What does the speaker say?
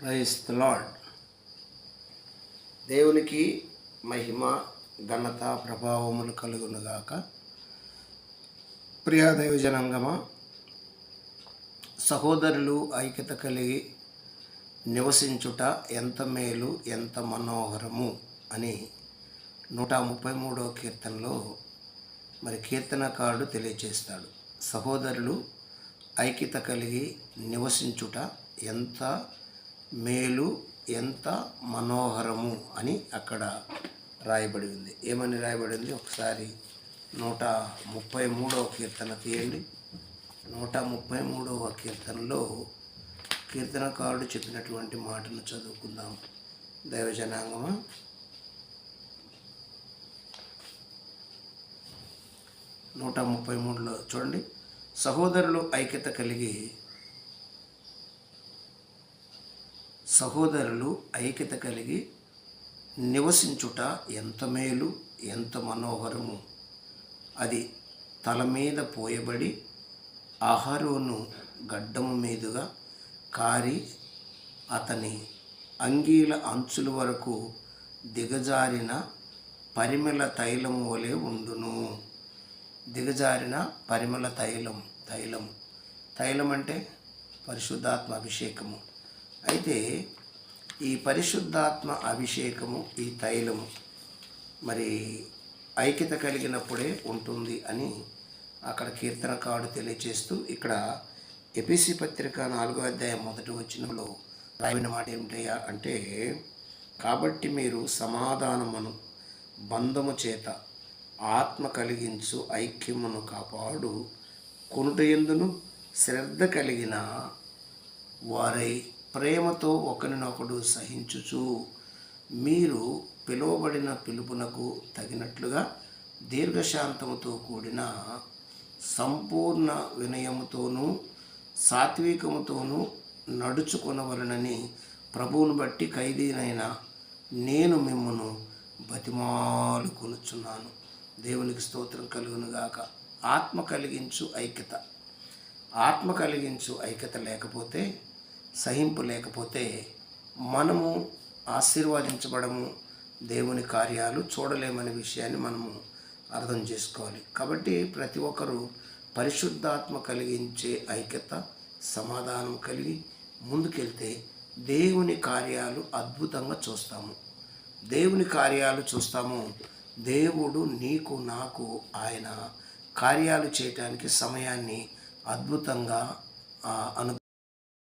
Price the lord దేవునికి మహిమ ఘనత ప్రభావములు కలుగునుగాక ప్రియా దైవజనంగమ సహోదరులు ఐక్యత కలిగి నివసించుట ఎంత మేలు ఎంత మనోహరము అని నూట ముప్పై మూడో కీర్తనలో మరి కీర్తనకారుడు తెలియచేస్తాడు. సహోదరులు ఐక్యత కలిగి నివసించుట ఎంత మేలు ఎంత మనోహరము అని అక్కడ రాయబడి ఉంది. ఏమని రాయబడి ఉంది? ఒకసారి నూట ముప్పై మూడవ కీర్తన తీయండి. నూట ముప్పై మూడవ కీర్తనలో కీర్తనకారుడు చెప్పినటువంటి మాటను చదువుకుందాం. దైవజనాంగమా నూట ముప్పై మూడులో చూడండి. సహోదరులు ఐక్యత కలిగి సహోదరులు ఐక్యత కలిగి నివసించుట ఎంత మేలు ఎంత మనోహరము. అది తల మీద పోయబడి ఆహారోను గడ్డము మీదుగా కారి అతని అంగీల అంచుల వరకు దిగజారిన పరిమళ తైలము వలె ఉండును. దిగజారిన పరిమళ తైలం తైలం తైలం అంటే పరిశుద్ధాత్మ అభిషేకము. అయితే ఈ పరిశుద్ధాత్మ అభిషేకము ఈ తైలము మరి ఐక్యత కలిగినప్పుడే ఉంటుంది అని అక్కడ కీర్తనకారుడు తెలియచేస్తూ ఇక్కడ ఎపిసి పత్రిక నాలుగో అధ్యాయం మొదటి వచ్చినలో రాయిన మాట ఏమిటయ్యా అంటే కాబట్టి మీరు సమాధానమును బంధము చేత ఆత్మ కలిగించు ఐక్యమును కాపాడు. కొనుట ఎందును శ్రద్ధ కలిగిన వారై ప్రేమతో ఒకరినొకడు సహించుచు. మీరు పిలువబడిన పిలుపునకు తగినట్లుగా దీర్ఘశాంతముతో కూడిన సంపూర్ణ వినయముతోనూ సాత్వికముతోనూ నడుచుకొనవలనని ప్రభువును బట్టి ఖైదీనైన నేను మిమ్మను బతిమాలు కొనుచున్నాను. దేవునికి స్తోత్రం కలుగునుగాక ఆత్మ కలిగించు ఐక్యత. ఆత్మ కలిగించు ఐక్యత లేకపోతే సహింపు లేకపోతే మనము ఆశీర్వదించబడము దేవుని కార్యాలు చూడలేమనే విషయాన్ని మనము అర్థం చేసుకోవాలి. కాబట్టి ప్రతి ఒక్కరూ పరిశుద్ధాత్మ కలిగించే ఐక్యత సమాధానం కలిగి ముందుకెళ్తే దేవుని కార్యాలు అద్భుతంగా చూస్తాము. దేవుని కార్యాలు చూస్తాము. దేవుడు నీకు నాకు ఆయన కార్యాలు చేయటానికి సమయాన్ని అద్భుతంగా అను